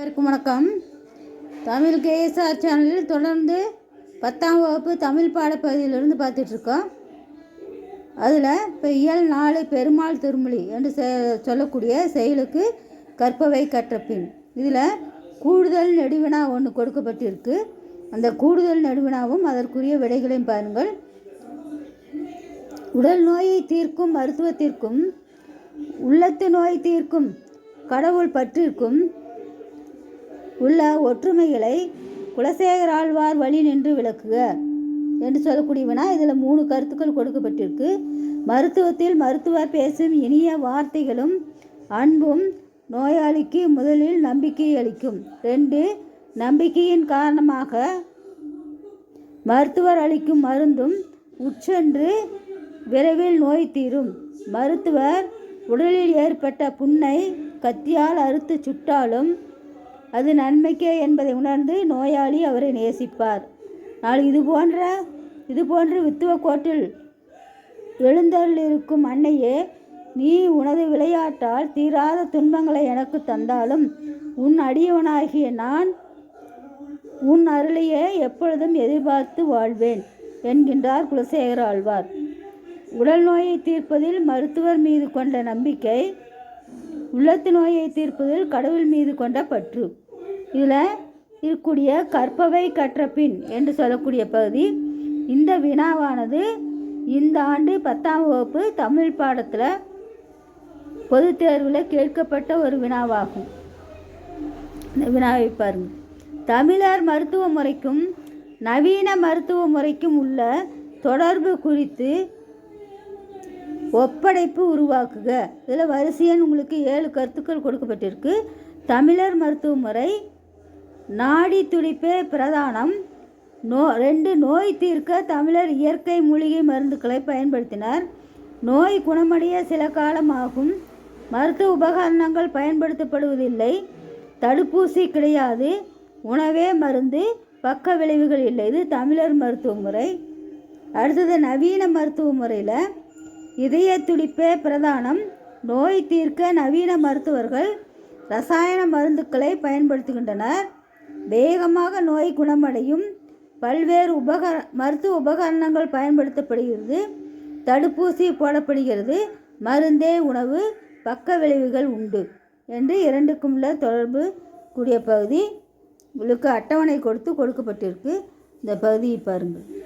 எல்லாருக்கும் வணக்கம். தமிழ் கேஎஸ்ஆர் சேனலில் தொடர்ந்து பத்தாம் வகுப்பு தமிழ் பாடப்பகுதியிலிருந்து பார்த்துட்ருக்கோம். அதில் இப்போ இயல் நாலு பெருமாள் திருமொழி என்று சொல்லக்கூடிய செயலுக்கு கற்பவை கற்ற பின் இதில் கூடுதல் நெடுவினா ஒன்று கொடுக்கப்பட்டிருக்கு. அந்த கூடுதல் நெடுவினாவும் அதற்குரிய விடைகளையும் பாருங்கள். உடல் நோயை தீர்க்கும் மருத்துவத்திற்கும் உள்ளத்து நோய் தீர்க்கும் கடவுள் பற்றிற்கும் உள்ள ஒற்றுமைகளை குலசேகர ஆழ்வார் வழி நின்று விளக்குக என்று சொல்லக்கூடிய வினா இதில் மூணு கருத்துக்கள் கொடுக்கப்பட்டிருக்கு. மருத்துவத்தில் மருத்துவர் பேசும் இனிய வார்த்தைகளும் அன்பும் நோயாளிக்கு முதலில் நம்பிக்கை அளிக்கும். ரெண்டு நம்பிக்கையின் காரணமாக மருத்துவர் அளிக்கும் மருந்தும் உட்சென்று விரைவில் நோய் தீரும். மருத்துவர் உடலில் ஏற்பட்ட புண்ணை கத்தியால் அறுத்து சுட்டாலும் அது நன்மைக்கே என்பதை உணர்ந்து நோயாளி அவரை நேசிப்பார். நாள் இது போன்ற இது போன்ற வித்துவ கோட்டில் எழுந்தருளிருக்கும் அன்னையே நீ உனது விளையாட்டால் தீராத துன்பங்களை எனக்கு தந்தாலும் உன் அடியவனாகிய நான் உன் அருளையே எப்பொழுதும் எதிர்பார்த்து வாழ்வேன் என்கின்றார் குலசேகர ஆழ்வார். உடல் நோயை தீர்ப்பதில் மருத்துவர் மீது கொண்ட நம்பிக்கை உள்ளத்து நோயை தீர்ப்பதில் கடவுள் மீது கொண்ட பற்று. இதில் இருக்கக்கூடிய கற்பவை கற்ற பின் என்று சொல்லக்கூடிய பகுதி. இந்த வினாவானது இந்த ஆண்டு பத்தாம் வகுப்பு தமிழ் பாடத்தில் பொது தேர்வில் கேட்கப்பட்ட ஒரு வினாவாகும். இந்த வினாவை பாருங்கள் தமிழர் மருத்துவ முறைக்கும் நவீன மருத்துவ முறைக்கும் உள்ள தொடர்பு குறித்து ஒப்படைப்பு உருவாக்குக. இதில் வரிசையன் உங்களுக்கு ஏழு கருத்துக்கள் கொடுக்கப்பட்டிருக்கு. தமிழர் மருத்துவ முறை நாடி துடிப்பே பிரதானம். நோ ரெண்டு நோய் தீர்க்க தமிழர் இயற்கை மூலிகை மருந்துகளை பயன்படுத்தினர். நோய் குணமடைய சில காலம் ஆகும் மருத்துவ உபகரணங்கள் பயன்படுத்தப்படுவதில்லை. தடுப்பூசி கிடையாது. உணவே மருந்து பக்க விளைவுகள் இல்லை. இது தமிழர் மருத்துவ முறை அடுத்தது நவீன மருத்துவ முறையில் இதய துடிப்பே பிரதானம். நோய் தீர்க்க நவீன மருத்துவர்கள் ரசாயன மருந்துக்களை பயன்படுத்துகின்றனர். வேகமாக நோய் குணமடையும் பல்வேறு உபகர மருத்துவ உபகரணங்கள் பயன்படுத்தப்படுகிறது. தடுப்பூசி போடப்படுகிறது. மருந்தே உணவு பக்க விளைவுகள் உண்டு என்று இரண்டுக்கும் உள்ள தொடர்பு கூடிய பகுதி. உங்களுக்கு அட்டவணை கொடுத்து கொடுக்கப்பட்டிருக்கு. இந்த பகுதியை பாருங்கள்.